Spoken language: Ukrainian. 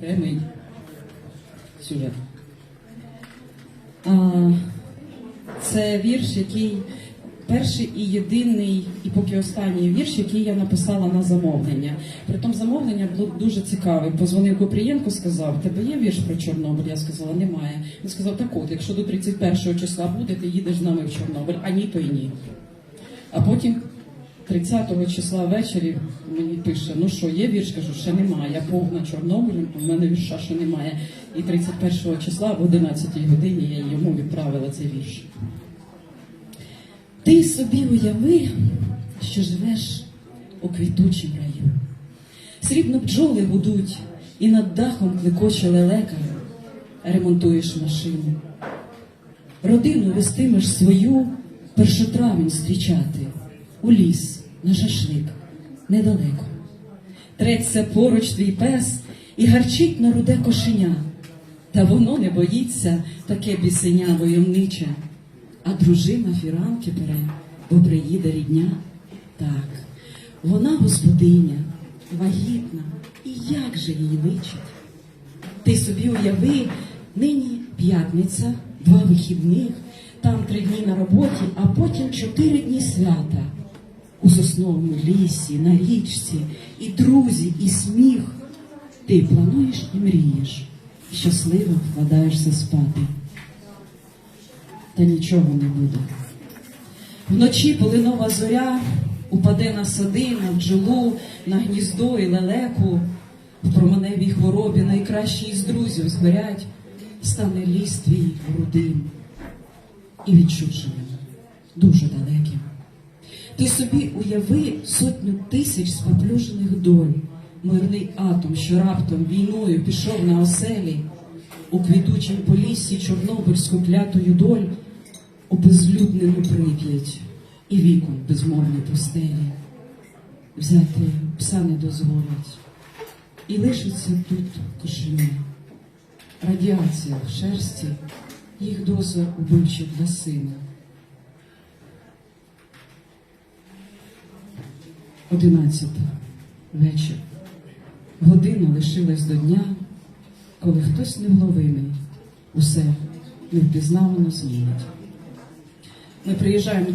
Прямий сюжет. Це вірш, який перший і єдиний, і поки останній вірш, який я написала на замовлення. Притом замовлення було дуже цікаве. Позвонив Купрієнко, сказав: тебе є вірш про Чорнобиль? Я сказала, немає. Він сказав, так от, якщо до 31 числа буде, ти їдеш з нами в Чорнобиль, а ні, то й ні. А потім 30-го числа ввечері мені пише: ну що, є вірш? Кажу, ще немає. Я повна Чорнобилем, у мене вірша ще немає. І 31 числа в 11-й годині я йому відправила цей вірш. Ти собі уяви, що живеш у квітучому раю. Срібно бджоли гудуть, і над дахом клекоче лелека, ремонтуєш машину. Родину вестимеш свою першотравень зустрічати у ліс на шашлик недалеко. Треться поруч твій пес і гарчить на руде кошеня. Та воно не боїться таке бісеня войовниче. А дружина фіранки бере, бо приїде рідня. Так, вона господиня, вагітна, і як же їй личить? Ти собі уяви, нині п'ятниця, два вихідних, там три дні на роботі, а потім чотири дні свята. У сосновому лісі, на річці, і друзі, і сміх. Ти плануєш і мрієш, щасливо вкладаєшся спати. Та нічого не буде. Вночі полинова зоря упаде на сади, на бджолу, на гніздо і лелеку. В променевій хворобі найкращі із друзів згорять, стане ліс твій рудим і відчуженим, дуже далеким. Ти собі уяви сотню тисяч споплюжених доль, мирний атом, що раптом війною пішов на оселі, у квітучім поліссі чорнобильську клятою доль, обезлюднену прип'ять і вікон безмовні пустелі. Взяти пса не дозволять, і лишиться тут кошеня. Радіація в шерсті, їх доза убивча для сина. Одинадцята вечір. Година лишилась до дня, коли хтось невловимий усе невпізнавано змінить. Ми приїжджаємо